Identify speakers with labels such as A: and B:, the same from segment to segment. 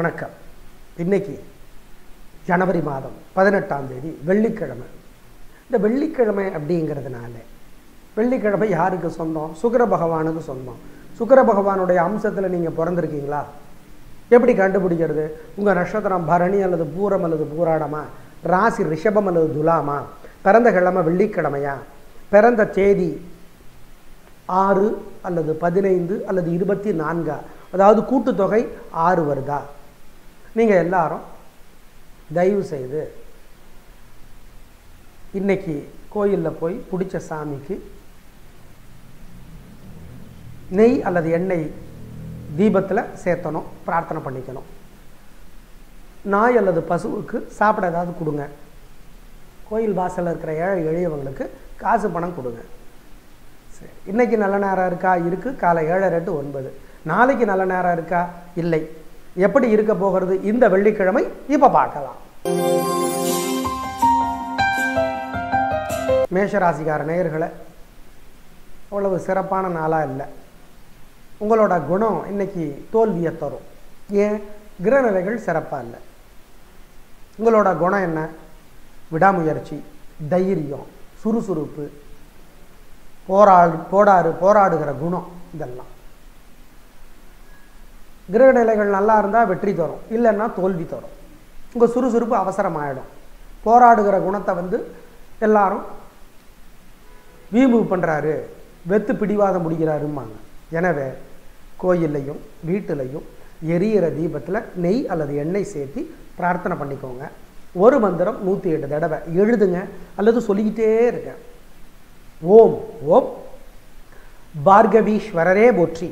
A: வணக்கம். இன்னைக்கு ஜனவரி மாதம் பதினெட்டாம் தேதி வெள்ளிக்கிழமை. இந்த வெள்ளிக்கிழமை அப்படிங்கிறதுனால வெள்ளிக்கிழமை யாருக்கு சொந்தம்? சுக்கர பகவானுக்கு சொந்தம். சுக்கர பகவானுடைய அம்சத்தில் நீங்கள் பிறந்திருக்கீங்களா? எப்படி கண்டுபிடிக்கிறது? உங்கள் நட்சத்திரம் பரணி அல்லது பூரம் அல்லது பூராடமா? ராசி ரிஷபம் அல்லது துலாமா? பிறந்த கிழமை வெள்ளிக்கிழமையா? பிறந்த தேதி ஆறு அல்லது பதினைந்து அல்லது இருபத்தி நான்கா? அதாவது கூட்டுத்தொகை ஆறு வருதா? நீங்கள் எல்லாரும் தயவு செய்து இன்னைக்கு கோயிலில் போய் பிடிச்ச சாமிக்கு நெய் அல்லது எண்ணெய் தீபத்தில் சேர்த்தணும் பிரார்த்தனை பண்ணிக்கணும். நாய் அல்லது பசுவுக்கு சாப்பிட ஏதாவது கொடுங்க. கோயில் வாசலில் இருக்கிற ஏழை எளியவங்களுக்கு காசு பணம் கொடுங்க. சரி இன்றைக்கி நல்ல நேரம் இருக்கா? இருக்குது காலை ஏழரை டு ஒன்பது. நாளைக்கு நல்ல நேரம் இருக்கா? இல்லை. எப்படி இருக்க போகிறது? இந்த வெள்ளிக்கிழமை இப்போ பார்க்கலாம். மேஷராசிக்கார நேயர்களை அவ்வளவு சிறப்பான நாளாக இல்லை. உங்களோட குணம் இன்னைக்கு தோல்வியை தரும். ஏன்? கிரகநிலைகள் சிறப்பாக இல்லை. உங்களோட குணம் என்ன? விடாமுயற்சி தைரியம் சுறுசுறுப்பு போராடு போடாறு போராடுகிற குணம் இதெல்லாம். கிரகநிலைகள் நல்லா இருந்தால் வெற்றி தரும். இல்லைன்னா தோல்வி தரும். உங்கள் சுறுசுறுப்பு அவசரமாயிடும். போராடுகிற குணத்தை வந்து எல்லாரும் வீம்பு பண்ணுறாரு வெத்து பிடிவாதம் முடிகிறாரும்பாங்க. எனவே கோயில்லையும் வீட்டிலையும் எரியிற தீபத்தில் நெய் அல்லது எண்ணெய் சேர்த்து பிரார்த்தனை பண்ணிக்கோங்க. ஒரு மந்திரம் நூற்றி எட்டு தடவை. எழுதுங்க அல்லது சொல்லிக்கிட்டே இருங்க. ஓம் ஓம். பார்கவீஸ்வரரே போற்றி.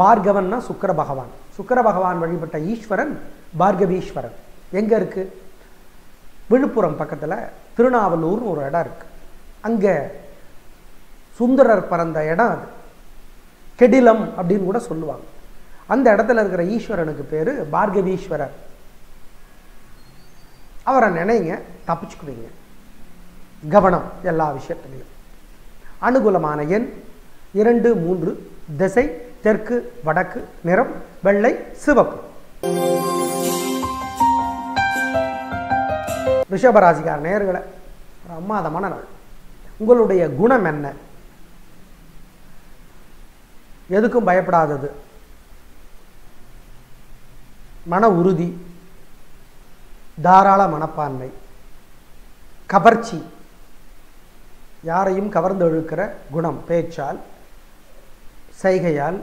A: பார்கவன்னா சுக்கர பகவான். சுக்கர பகவான் வழிபட்ட ஈஸ்வரன் பார்கவீஸ்வரன். எங்கே இருக்குது விழுப்புரம் பக்கத்தில் திருநாவலூர்னு ஒரு இடம் இருக்குது அங்கே சுந்தரர் பிறந்த இடம் அது. கெடிலம் அப்படின்னு கூட சொல்லுவாங்க. அந்த இடத்துல இருக்கிற ஈஸ்வரனுக்கு பேர் பார்கவீஸ்வரர். அவரை நினைங்க தப்பிச்சுக்குவீங்க. கவனம் எல்லா விஷயத்துலையும். அனுகூலமான எண் இரண்டு மூன்று திசை தெற்கு வடக்கு நிறம் வெள்ளை சிவப்பு. ரிஷபராசிக்கார நேர்களை பிரமாதமான நாள். உங்களுடைய குணம் என்ன? எதுக்கும் பயப்படாதது. மன உறுதி தாராள மனப்பான்மை கவர்ச்சி. யாரையும் கவர்ந்து இழுக்கிற குணம் பேச்சால் செய்கையால்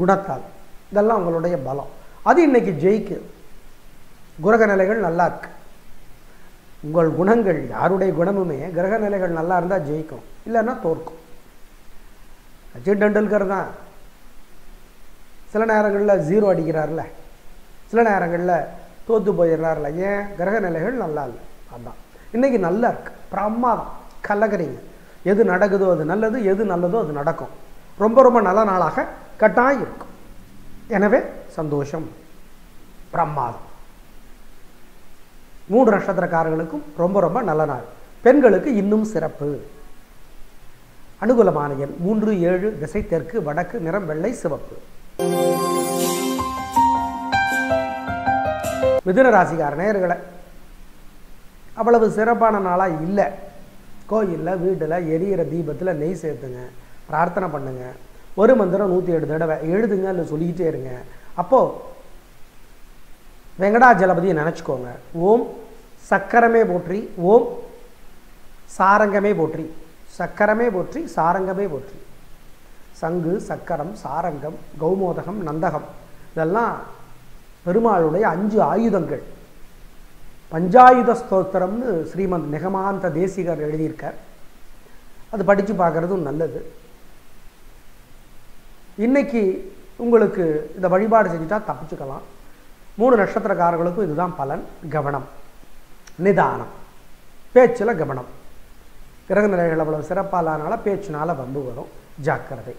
A: குணத்தால். இதெல்லாம் உங்களுடைய பலம். அது இன்னைக்கு ஜெயிக்கு. கிரக நிலைகள் நல்லா இருக்கு. உங்கள் குணங்கள் யாருடைய குணமுமே கிரக நிலைகள் நல்லா இருந்தால் ஜெயிக்கும். இல்லைன்னா தோற்கும். சச்சின் டெண்டுல்கர் தான். சில நேரங்களில் ஜீரோ அடிக்கிறார்ல. சில நேரங்களில் தோத்து போயிடுறாருல. ஏன்? கிரக நிலைகள் நல்லா இல்லை. அதான். இன்னைக்கு நல்லா இருக்கு. பிரமாதம் கலகரிங்க எது நடக்குதோ அது நல்லது எது நல்லதோ அது நடக்கும். ரொம்ப ரொம்ப நல்ல நாளாக கட்டாயம் இருக்கும். எனவே சந்தோஷம் பிரமாதம். மூன்று நட்சத்திரக்காரர்களுக்கும் ரொம்ப ரொம்ப நல்ல நாள். பெண்களுக்கு இன்னும் சிறப்பு. அனுகூலமான எண் மூன்று ஏழு திசை தெற்கு வடக்கு நிறம் வெள்ளை சிவப்பு. மிதுன ராசிக்கார நேயர்களை அவ்வளவு சிறப்பான நாளாக இல்லை. கோயிலில் வீட்டில் எரியிற தீபத்தில் நெய் சேர்த்துங்க. பிரார்த்தனை பண்ணுங்க. ஒரு மந்திரம் நூற்றி ஏழு தடவை. எழுதுங்க இல்லை சொல்லிக்கிட்டே இருங்க. அப்போது வெங்கடாஜலபதியை நினச்சிக்கோங்க. ஓம் சக்கரமே போற்றி ஓம் சாரங்கமே போற்றி சக்கரமே போற்றி சாரங்கமே போற்றி. சங்கு சக்கரம் சாரங்கம் கௌமோதகம் நந்தகம். இதெல்லாம் பெருமாளுடைய அஞ்சு ஆயுதங்கள். பஞ்சாயுத ஸ்தோத்திரம்னு ஸ்ரீமந்த் நிகமாந்த தேசிகர் எழுதியிருக்கார். அது படித்து பார்க்குறதும் நல்லது. இன்னைக்கு உங்களுக்கு இந்த வழிபாடு செஞ்சுட்டா தப்பிச்சுக்கலாம். மூணு நட்சத்திரக்காரர்களுக்கும் இதுதான் பலன். கவனம். நிதானம். பேச்சில் கவனம். கிரக நிலைகள் அவ்வளவு சிறப்பாலானால பேச்சுனால வம்பு வரும். ஜாக்கிரதை.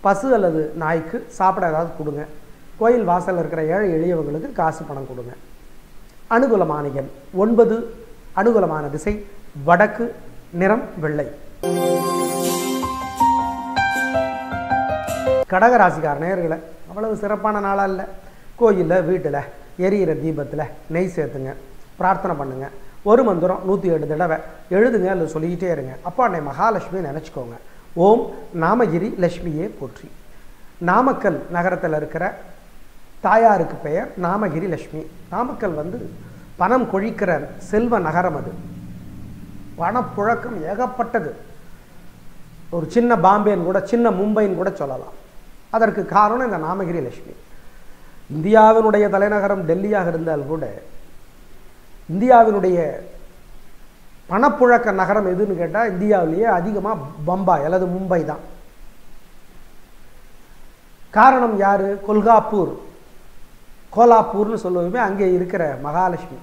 A: பசு அல்லது நாய்க்கு சாப்பிட ஏதாவது கொடுங்க. கோயில் வாசலில் இருக்கிற ஏழை எளியவங்களுக்கு காசு பணம் கொடுங்க. அனுகூலமான எண் ஒன்பது அனுகூலமான திசை. வடக்கு நிறம் வெள்ளை. கடக நேர்களை அவ்வளவு சிறப்பான நாளாக இல்லை. கோயிலில் வீட்டில் எரியிற தீபத்தில் நெய் சேர்த்துங்க பிரார்த்தனை பண்ணுங்க. ஒரு மந்திரம் நூற்றி ஏழு தடவை எழுதுங்க அல்லது சொல்லிக்கிட்டே இருங்க. அப்போ அன்னை மகாலட்சுமி நினச்சிக்கோங்க. ஓம் நாமகிரி லட்சுமியே போற்றி. நாமக்கல் நகரத்தில் இருக்கிற தாயாருக்கு பெயர் நாமகிரி லட்சுமி. நாமக்கல் வந்து பணம் கொழிக்கிற செல்வ நகரம் அது. பணப்புழக்கம் ஏகப்பட்டது. ஒரு சின்ன பாம்பேன்னு கூட சின்ன மும்பைன்னு கூட சொல்லலாம். அதற்கு காரணம் இந்த நாமகிரி லட்சுமி. இந்தியாவினுடைய தலைநகரம் டெல்லியாக இருந்தால் கூட இந்தியாவினுடைய பணப்புழக்க நகரம் எதுன்னு கேட்டால் இந்தியாவிலேயே அதிகமாக பம்பாய் அல்லது மும்பை தான். காரணம் யார்? கொல்காப்பூர். கோலாப்பூர்னு சொல்லுவோமே அங்கே இருக்கிற மகாலட்சுமி.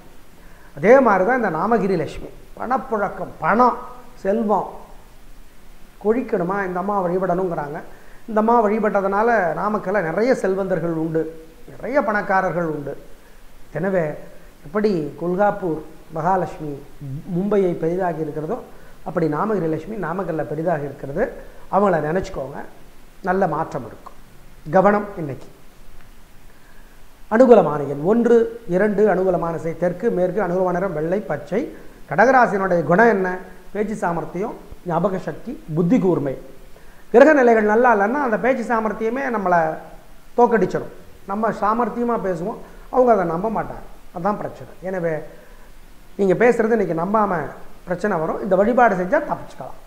A: அதே மாதிரி தான் இந்த நாமகிரி லட்சுமி. பணப்புழக்கம் பணம் செல்வம். கொழிக்கணுமா? இந்த அம்மா வழிபடணுங்கிறாங்க. இந்த அம்மா வழிபட்டதுனால நாமக்கல்ல நிறைய செல்வந்தர்கள் உண்டு. நிறைய பணக்காரர்கள் உண்டு. எனவே எப்படி கொல்காப்பூர் மகாலட்சுமி மும்பையை பெரிதாக இருக்கிறதோ அப்படி நாமகிரி லட்சுமி நாமக்கல்ல பெரிதாக இருக்கிறது. அவங்கள நினச்சிக்கோங்க. நல்ல மாற்றம் இருக்கும். கவனம் இன்னைக்கு. அனுகூலமான எண் ஒன்று இரண்டு அனுகூலமான செய் தெற்கு மேற்கு அனுகூலமான நிறம் வெள்ளை பச்சை. கடகராசினுடைய குணம் என்ன? பேச்சு சாமர்த்தியம் ஞாபக சக்தி புத்தி கூர்மை. கிரக நிலைகள் நல்லா இல்லைன்னா அந்த பேச்சு சாமர்த்தியமே நம்மளை தோக்கடிச்சிடும். நம்ம சாமர்த்தியமாக பேசுவோம். அவங்க அதை நம்ப மாட்டாங்க. அதுதான் பிரச்சனை. எனவே நீங்கள் பேசுகிறது இன்றைக்கி நம்பாமல் பிரச்சனை வரும். இந்த வழிபாடு செஞ்சால் தப்பிச்சுக்கலாம்.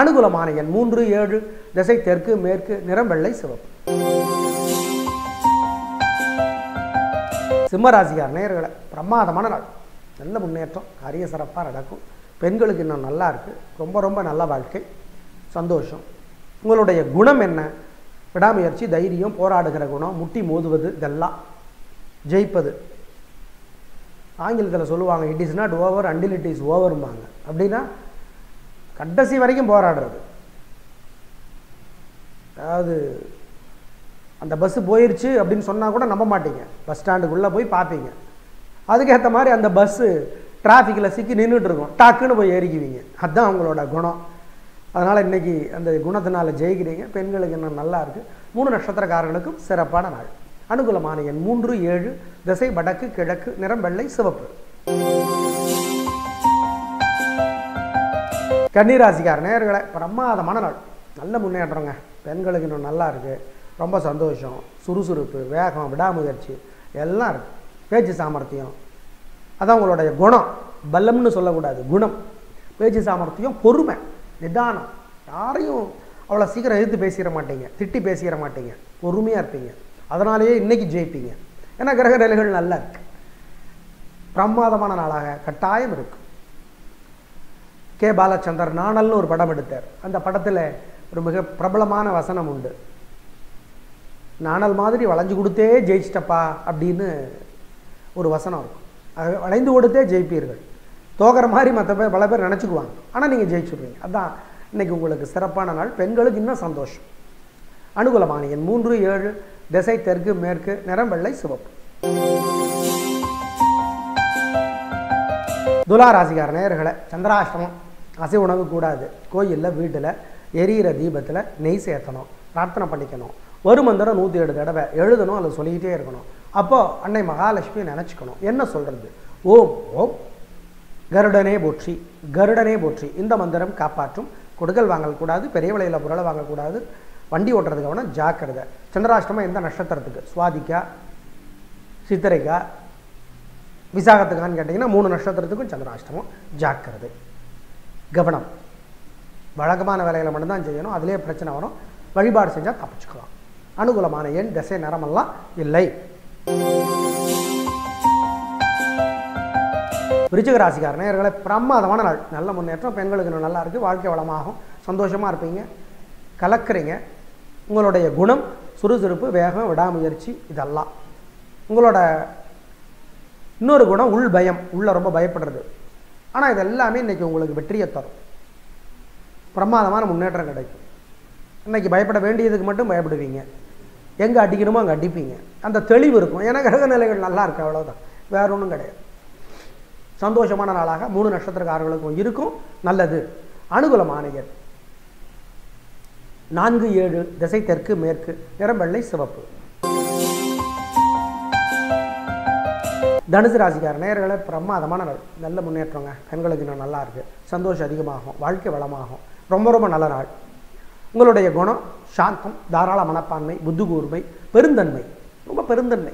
A: அனுகூலமான எண் மூன்று ஏழு திசை தெற்கு மேற்கு நிறம் வெள்ளை சிவப்பு. சிம்மராசிக்கார் நேர்களை பிரமாதமான நாள். நல்ல முன்னேற்றம். காரிய சிறப்பாக நடக்கும். பெண்களுக்கு இன்னும் நல்லா இருக்குது ரொம்ப ரொம்ப நல்ல வாழ்க்கை. சந்தோஷம். உங்களுடைய குணம் என்ன? விடாமுயற்சி தைரியம் போராடுகிற குணம் முட்டி மோதுவது இதெல்லாம் ஜெயிப்பது. ஆங்கிலத்தில் சொல்லுவாங்க it is not over until it is ஓவரும்பாங்க அப்படின்னா கடைசி வரைக்கும் போராடுறது. அதாவது அந்த பஸ்ஸு போயிடுச்சு அப்படின்னு சொன்னால் கூட நம்ப மாட்டீங்க. பஸ் ஸ்டாண்டுக்குள்ளே போய் பார்ப்பீங்க. அதுக்கேற்ற மாதிரி அந்த பஸ்ஸு டிராஃபிக்கில் சிக்கி நின்றுட்டு இருக்கும். டக்குன்னு போய் ஏறிக்குவீங்க. அதுதான் அவங்களோட குணம். அதனால் இன்றைக்கி அந்த குணத்தினால் ஜெயிக்கிறீங்க. பெண்களுக்கு இன்னும் நல்லா இருக்குது மூணு நட்சத்திரக்காரர்களுக்கும் சிறப்பான நாள். அனுகூலமான எண் மூன்று ஏழு திசை வடக்கு கிழக்கு நிறம் வெள்ளை சிவப்பு. கன்னிராசிக்கார நேர்களை பிரமாதமான நாள். நல்ல முன்னேற்றங்க. பெண்களுக்கு இன்னும் நல்லா இருக்குது ரொம்ப சந்தோஷம். சுறுசுறுப்பு வேகம் விடாமுயற்சி எல்லாம் இருக்குது பேச்சு சாமர்த்தியம். அதான் உங்களுடைய குணம். பலம்னு சொல்லக்கூடாது. குணம். பேச்சு சாமர்த்தியம் பொறுமை. நிதானம். யாரையும் அவ்வளோ சீக்கிரம் எதிர்த்து பேசிட மாட்டீங்க. திட்டி பேசிட மாட்டீங்க. பொறுமையாக இருப்பீங்க. அதனாலேயே இன்னைக்கு ஜெயிப்பீங்க. ஏன்னா கிரக நிலைகள் நல்லா இருக்கு. பிரமாதமான நாளாக கட்டாயம் இருக்கும் கே. பாலச்சந்தர் நாணல்னு ஒரு படம் எடுத்தார். அந்த படத்தில் ஒரு மிக பிரபலமான வசனம் உண்டு. நாணல் மாதிரி வளைஞ்சு கொடுத்தே ஜெயிச்சிட்டப்பா அப்படின்னு ஒரு வசனம் இருக்கும். வளைந்து கொடுத்தே ஜெயிப்பீர்கள். தோக்கிற மாதிரி மற்ற பேர் பல பேர் நினச்சிக்குவாங்க. ஆனால் நீங்கள் ஜெயிச்சுடுவீங்க அதான் இன்னைக்கு உங்களுக்கு சிறப்பான நாள். பெண்களுக்கு இன்னும் சந்தோஷம். அனுகூலமான எண் மூன்று ஏழு திசை தெற்கு மேற்கு நிறம் வெள்ளை சிவப்பு. துலா ராசிக்கார நேயர்களை சந்திராஷ்டமம். அசை உணவு கூடாது. கோயிலில் வீட்டில் எரியிற தீபத்தில் நெய் சேர்த்தணும். பிரார்த்தனை பண்ணிக்கணும். ஒரு மந்திரம் நூற்றி ஏழு தடவை எழுதணும் அதை சொல்லிக்கிட்டே இருக்கணும். அப்போது அன்னை மகாலட்சுமி நினச்சிக்கணும். என்ன சொல்கிறது ஓம் ஓம். கருடனே போற்றி கருடனே போற்றி. இந்த மந்திரம் காப்பாற்றும். கொடுக்கல் வாங்கக்கூடாது பெரிய விலையில் பொருளை வாங்கக்கூடாது. வண்டி ஓட்டுறது கவனம் ஜாக்கிரதை. சந்திராஷ்டமம் எந்த நட்சத்திரத்துக்கு? சுவாதிக்கா சித்திரைக்கா? விசாகத்துக்கான்னு கேட்டிங்கன்னா மூணு நட்சத்திரத்துக்கும் சந்திராஷ்டமம் ஜாக்கிரதை. கவனம். வழக்கமான வேலைகளை மட்டும்தான் செய்யணும். அதிலே பிரச்சனை வரும். வழிபாடு செஞ்சால் தப்பிச்சுக்கலாம். அனுகூலமான எண் திசை நிறமெல்லாம் இல்லை. விருச்சிக ராசிக்கார பிரமாதமான நாள். நல்ல முன்னேற்றம் பெண்களுக்கு நல்லா இருக்குது வாழ்க்கை வளமாகும். சந்தோஷமாக இருப்பீங்க. கலக்குறீங்க. உங்களுடைய குணம் சுறுசுறுப்பு வேகம் விடாமுயற்சி இதெல்லாம். உங்களோட இன்னொரு குணம் உள் பயம். உள்ள ரொம்ப பயப்படுறது. ஆனால் இது எல்லாமே இன்றைக்கி உங்களுக்கு வெற்றியை தரும். பிரமாதமான முன்னேற்றம் கிடைக்கும். இன்றைக்கி பயப்பட வேண்டியதுக்கு மட்டும் பயப்படுவீங்க. எங்கே அடிக்கணுமோ அங்கே அடிப்பீங்க. அந்த தெளிவு இருக்கும். ஏன்னா கிரக நிலைகள் நல்லா இருக்கு அவ்வளோதான் வேற ஒன்றும் கிடையாது. சந்தோஷமான நாளாக மூணு நட்சத்திரக்காரர்களுக்கும் இருக்கும். நல்லது. அனுகூலமானையர் நான்கு ஏழு திசை தெற்கு மேற்கு. நிறம்பெள்ளை சிவப்பு. தனுசு ராசிக்கார நேர்களை பிரமாதமான நல்ல முன்னேற்றங்க. பெண்களுக்கு இன்னும் நல்லா இருக்குது சந்தோஷம் அதிகமாகும். வாழ்க்கை வளமாகும். ரொம்ப ரொம்ப நல்ல நாள். உங்களுடைய குணம் சாந்தம் தாராள மனப்பான்மை புத்து கூர்மை பெருந்தன்மை. ரொம்ப பெருந்தன்மை.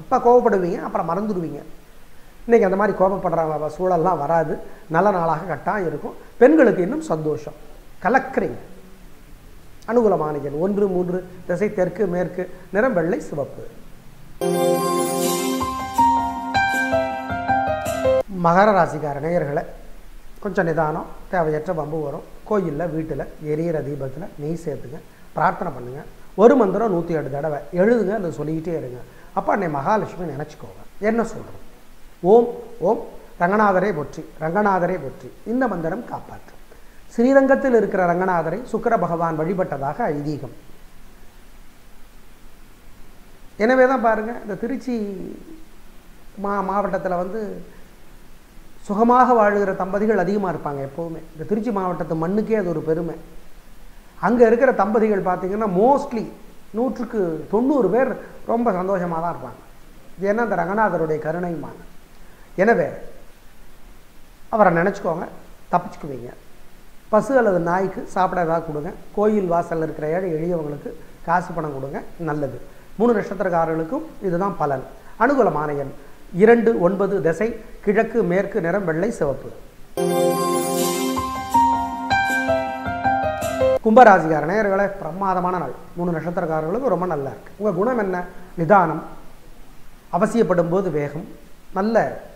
A: அப்போ கோவப்படுவீங்க அப்புறம் மறந்துடுவீங்க. இன்றைக்கி அந்த மாதிரி கோபப்படுற சூழல்லாம் வராது. நல்ல நாளாக கட்டாக இருக்கும். பெண்களுக்கு இன்னும் சந்தோஷம். கலக்கிறீங்க அனுகூலமான எண் ஒன்று மூன்று திசை தெற்கு மேற்கு நிறம் வெள்ளை சிவப்பு. மகர ராசிக்கார நேயர்களை கொஞ்சம் நிதானம் தேவையற்ற வம்பு வரும். கோயிலில் வீட்டில் எரியிற தீபத்தில் நெய் சேர்த்துங்க. பிரார்த்தனை பண்ணுங்கள் ஒரு மந்திரம் நூற்றி எட்டு தடவை. எழுதுங்க அதை சொல்லிக்கிட்டே இருங்க. அப்போ அன்னை மகாலட்சுமி நினச்சிக்கோங்க. என்ன சொல்கிறோம் ஓம் ஓம் ரங்கநாதரை போற்றி ரங்கநாதரை போற்றி. இந்த மந்திரம் காப்பாற்றும். ஸ்ரீரங்கத்தில் இருக்கிற ரங்கநாதரை சுக்கர பகவான் வழிபட்டதாக ஐதீகம். எனவே தான் பாருங்கள் இந்த திருச்சி மா மாவட்டத்தில் வந்து சுகமாக வாழுகிற தம்பதிகள் அதிகமாக இருப்பாங்க எப்போவுமே. இந்த திருச்சி மாவட்டத்து மண்ணுக்கே அது ஒரு பெருமை. அங்கே இருக்கிற தம்பதிகள் பார்த்திங்கன்னா மோஸ்ட்லி நூற்றுக்கு தொண்ணூறு பேர் ரொம்ப சந்தோஷமாக தான் இருப்பாங்க. இது என்ன அந்த ரங்கநாதருடைய கருணையுமான எனவே அவரை நினச்சிக்கோங்க தப்பிச்சுக்குவீங்க. பசு அல்லது நாய்க்கு சாப்பிட ஏதாவது கொடுங்க. கோயில் வாசலில் இருக்கிற ஏழை எளியவங்களுக்கு காசு பணம் கொடுங்க. நல்லது. மூணு நட்சத்திரக்காரர்களுக்கும் இதுதான் பலன். அனுகூலமான எண். இரண்டு ஒன்பது திசை கிழக்கு மேற்கு நிறம் வெள்ளை சிவப்பு. கும்பராசிகார நேயர்களே பிரமாதமான நாள். மூணு நட்சத்திரக்காரர்களுக்கு ரொம்ப நல்லா இருக்கு. உங்கள் குணம் என்ன? நிதானம். அவசியப்படும் போது வேகம். நல்ல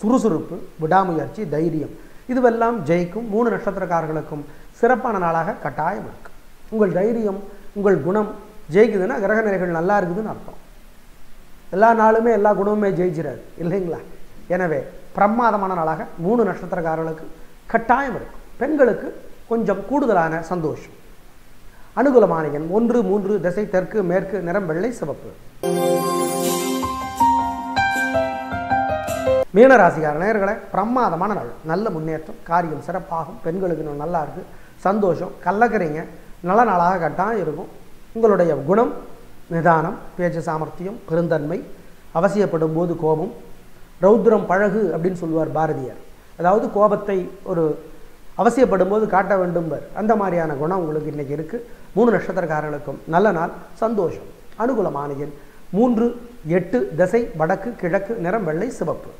A: சுறுசுறுப்பு விடாமுயற்சி தைரியம். இதுவெல்லாம் ஜெயிக்கும் மூணு நட்சத்திரக்காரர்களுக்கும் சிறப்பான நாளாக கட்டாயம் இருக்கு. உங்கள் தைரியம் உங்கள் குணம் ஜெயிக்குதுன்னா கிரக நிலைகள் நல்லா இருக்குதுன்னு அர்த்தம். எல்லா நாளுமே எல்லா குணமுமே ஜெயிச்சிடாது இல்லைங்களா? எனவே பிரமாதமான நாளாக மூணு நட்சத்திரக்காரர்களுக்கு கட்டாயம் இருக்கும் பெண்களுக்கு கொஞ்சம் கூடுதலான சந்தோஷம். அனுகூலமான எண் ஒன்று மூன்று திசை தெற்கு மேற்கு நிறம் வெள்ளை சிவப்பு. மீனராசிகார நேர்களை பிரமாதமான நாள். நல்ல முன்னேற்றம் காரியம் சிறப்பாகும் பெண்களுக்கு இன்னும் நல்லா இருக்கு. சந்தோஷம் கல்லக்கிறீங்க நல்ல நாளாக கட்டாக இருக்கும். உங்களுடைய குணம் நிதானம் பேச்சு சாமர்த்தியம் பெருந்தன்மை அவசியப்படும் போது கோபம் ரௌத்ரம் பழகு அப்படின்னு சொல்லுவார் பாரதியார். அதாவது கோபத்தை ஒரு அவசியப்படும் போது காட்ட வேண்டும்பர். அந்த மாதிரியான குணம் உங்களுக்கு இன்றைக்கி இருக்குது மூணு நட்சத்திரக்காரர்களுக்கும் நல்ல நாள் சந்தோஷம். அனுகூலமான எண் மூன்று எட்டு திசை வடக்கு கிழக்கு நிறம் வெள்ளை சிவப்பு.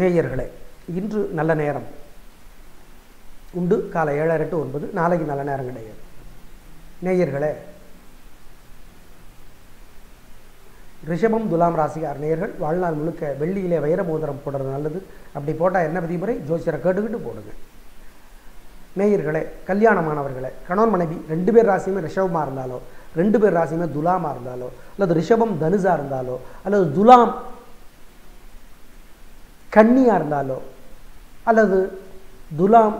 A: நேயர்களே இன்று நல்ல நேரம். உண்டு காலை ஏழரை டு ஒன்பது நாளைக்கு நல்ல நேரம் கிடையாது. நேயர்களே ரிஷபம் துலாம் ராசிகார் நேயர்கள் வாழ்நாள் முழுக்க வெள்ளியிலே வைர மோதிரம் போடுறது நல்லது. அப்படி போட்டால் என்ன விதிமுறை? ஜோசியரை கேட்டுக்கிட்டு போடுங்க. நேயர்களே கல்யாணமானவர்களே கணவன் மனைவி ரெண்டு பேர் ராசியுமே ரிஷபமாக இருந்தாலோ ரெண்டு பேர் ராசியுமே துலாமாக இருந்தாலோ அல்லது ரிஷபம் தனுசாக இருந்தாலோ அல்லது துலாம் கன்னியாக இருந்தாலோ அல்லது துலாம்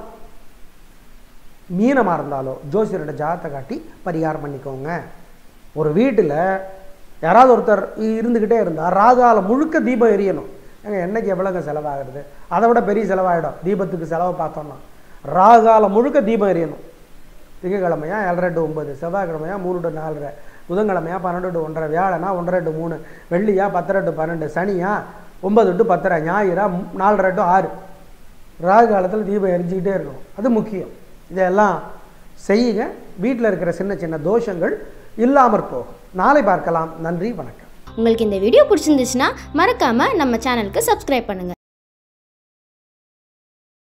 A: மீனமாக இருந்தாலோ ஜோசியரோட ஜாதத்தை காட்டி பரிகாரம் பண்ணிக்கோங்க. ஒரு வீட்டில் யாராவது ஒருத்தர் இருந்துக்கிட்டே இருந்தால் ராகால முழுக்க தீபம் எரியணும். ஏங்க என்னைக்கு எவ்வளோங்க செலவாகிறது? அதை விட பெரிய செலவாகிடும் தீபத்துக்கு செலவை பார்த்தோம்னா. ராகால முழுக்க தீபம் எரியணும். திங்கக்கிழமையா ஏழரை டு ஒம்பது செவ்வாய்க்கிழமையா மூணு டு நாலரை புதன்கிழமையா பன்னெண்டு டு ஒன்றரை வியாழனா ஒன்றரை டு மூணு வெள்ளியா பத்தரை டு பன்னெண்டு சனியா ஒன்பது டு பத்தரை ஞாயிறா நாலரை டு ஆறு. ராகு காலத்தில் தீபம் எரிஞ்சிக்கிட்டே இருக்கும் அது முக்கியம். இதெல்லாம் செய்யுங்க. வீட்டில் இருக்கிற சின்ன சின்ன தோஷங்கள் இல்லாமற் போகும். நாளை பார்க்கலாம். நன்றி வணக்கம்.
B: உங்களுக்கு இந்த வீடியோ பிடிச்சிருந்துச்சுன்னா மறக்காமல் நம்ம சேனலுக்கு சப்ஸ்கிரைப் பண்ணுங்கள்